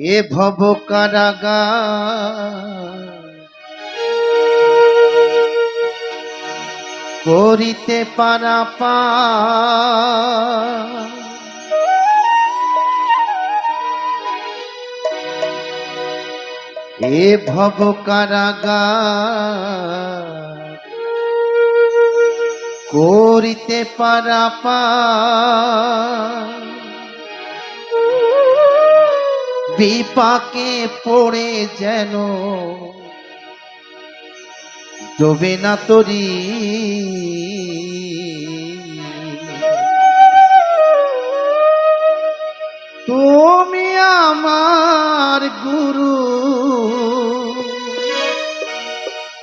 এ ভব কারাগা করিতে পারা পা। এ ভব কারাগা করিতে পারা পা। বিপাকে পড়ে যেন। ডোবে না তরি। তুমি আমার গুরু।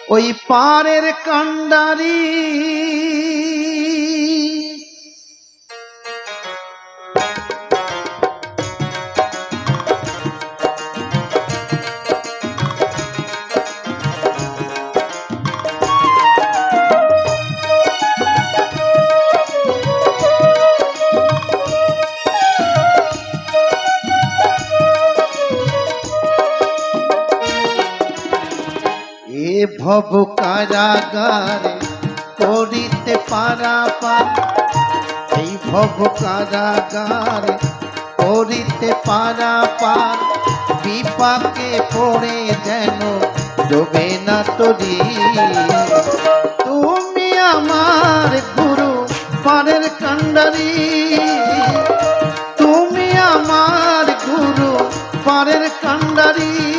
ওই পারের কান্ডারি ভব কারাগারে করিতে পারা পা এই ভব কারাগারে করিতে পারা পার বিপাকে পড়ে যেন ডোবে না তরি। তুমি আমার গুরু পারের কান্ডারি। তুমি আমার গুরু পারের কান্ডারি।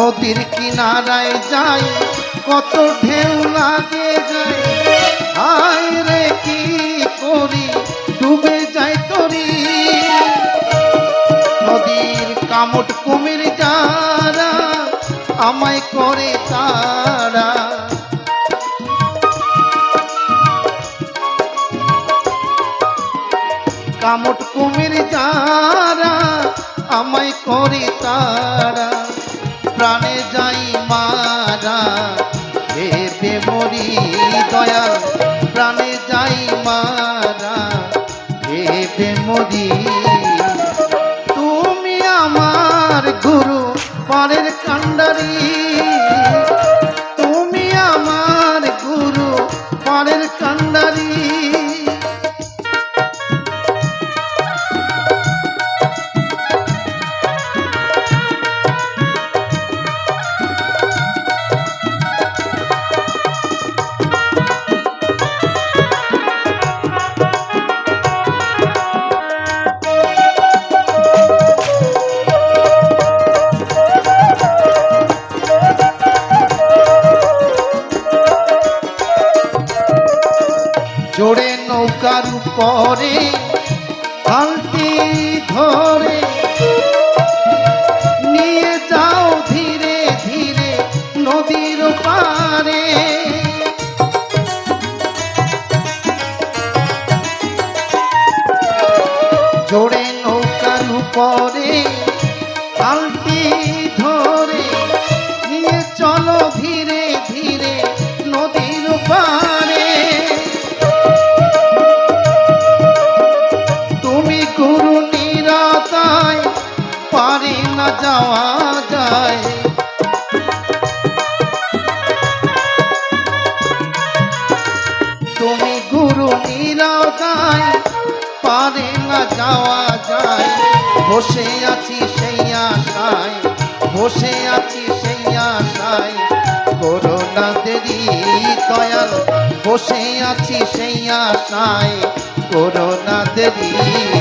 নদীর কিনারায় যাই, কত ঢেউ লাগে যায় হায় রে, কি করি? ডুবে যাই তরি। নদীর কামট কুমির যারা আমায় করে তারা। কামট কুমির যারা আমায় করে তারা। প্রাণে যাই মারা ভেবে মরি দয়া প্রাণে যাই মারা ভেবে মরি। তুমি আমার গুরু পরের কান্ডারি পরে নিরাতায় পারে না যাওয়া যায়, বসে আছি সেই আশায়, বসে আছি সেই আশায়, করোনা দেরি, দয়াল, বসে আছি সেই আশায়, করোনা দেরি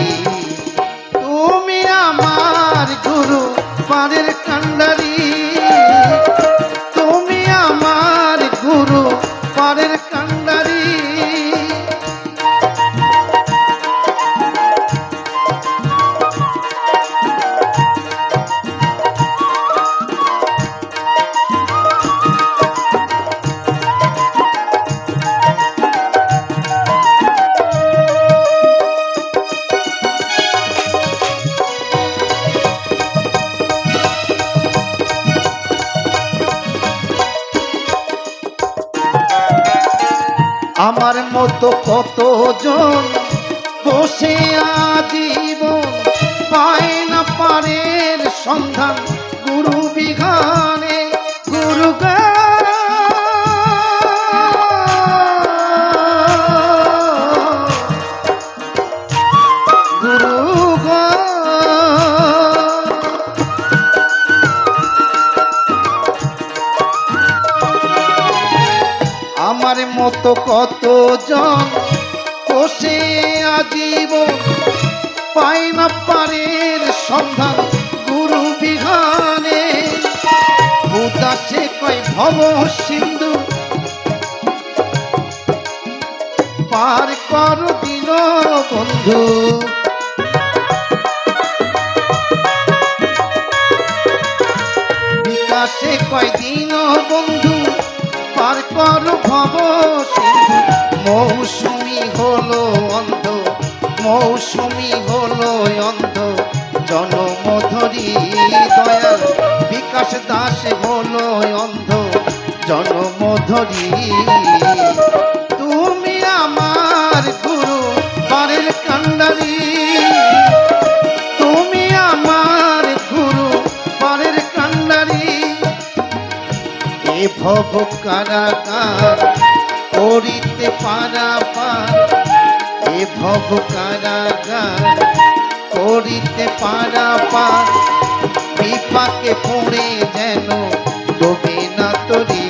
আমার মতো কতজন বসে আজীবন পায় না পারের সন্ধান গুরু বিঘানে গুরু গা- আমার মতো কতজন বসে আজীব পাই না পারের সন্ধান গুরু বিহানে। উদাসে কয়, ভব সিন্ধু, পার কর দিন বন্ধু। পার কর ভব সিন্ধু মৌসুমি হলো অন্ধ, মৌসুমি হলো অন্ধ। জনমধুরী দয়াল, বিকাশ দাস হলো অন্ধ। জনমধুরী এ ভব কারাগার, করিতে পারা পার। এ ভব কারাগার, করিতে পারা পার। বিপাকে পড়ে যেন ডোবে না তরি।